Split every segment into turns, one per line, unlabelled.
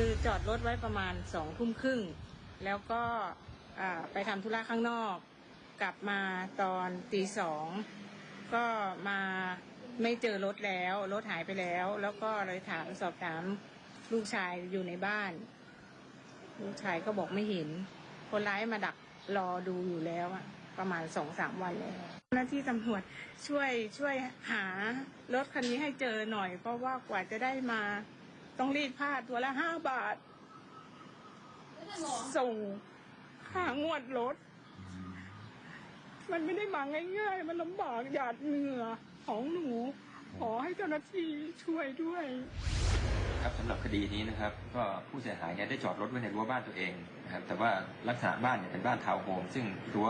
ือจอดรถไว้ประมาณสองทุ่มครึ่ง แล้วก็ไปทำธุระข้างนอก กลับมาตอนตีสองก็มาไม่เจอรถแล้ว รถหายไปแล้ว แล้วก็เลยถามสอบถามลูกชายอยู่ในบ้าน ลูกชายก็บอกไม่เห็น คนร้ายมาดักรอดูอยู่แล้วอะประมาณสองสามวันแล้วเจ้าหน้าที่ตำรวจช่วยช่วยหารถคันนี้ให้เจอหน่อย เพราะว่ากว่าจะได้มา ต้องรีดผ้าตัวละห้าบาท ส่งค่างวดรถ มันไม่ได้มาง่ายๆ มันลำบากหยาดเหงื่อของหนู ขอให้เจ้าหน้าที่ช่วยด้วย
ครับสำหรับคดีนี้นะครับ ก็ผู้เสียหายเนี่ยได้จอดรถไว้ในรั้วบ้านตัวเองนะครับแต่ว่าลักษณะบ้านเนี่ยเป็นบ้านทาวน์โฮมซึ่งรั้ว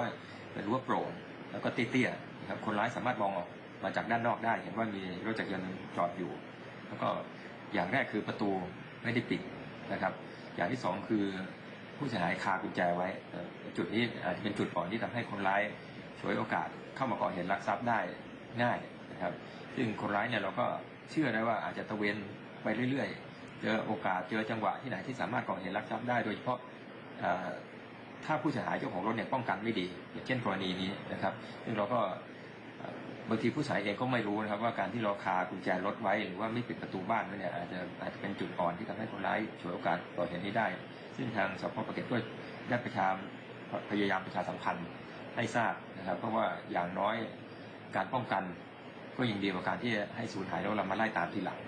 เป็นรั้วโปร่งแล้วก็เตี้ยๆนะครับคนร้ายสามารถมองออกมาจากด้านนอกได้ เห็นว่ามีรถจักรยานยนต์จอดอยู่ แล้วก็ อย่างแรกคือประตูไม่ได้ปิดนะครับ อย่างที่สองคือผู้เสียหายคากุญแจไว้ จุดนี้อาจจะเป็นจุดอ่อนที่ทำให้คนร้ายฉวยโอกาสเข้ามาก่อเหตุลักทรัพย์ได้ง่ายนะครับ ซึ่งคนร้ายเนี่ยเราก็เชื่อได้ว่าอาจจะตะเวนไปเรื่อยๆ เจอโอกาสเจอจังหวะที่ไหนที่สามารถก่อเหตุลักทรัพย์ได้ โดยเฉพาะถ้าผู้เสียหายเจ้าของรถเนี่ยป้องกันไม่ดีอย่างเช่นกรณีนี้นะครับ ซึ่งเราก็ บางทีผู้สายเองก็ไม่รู้นะครับ ว่าการที่เราคากุญแจรถไว้ หรือว่าไม่ปิดประตูบ้านไว้เนี่ยอาจจะอาจจะเป็นจุดอ่อนที่ทำให้คนร้ายฉวยโอกาสก่อเหตุนี้ได้ ซึ่งทางสพประเกร็ดก็ได้ประชาพยายามประชาสัมพันธ์ให้ทราบนะครับ เพราะว่าอย่างน้อยการป้องกัน ก็ยังดีกว่าการที่ให้สูญหายแล้วเรามาไล่ตามทีหลัง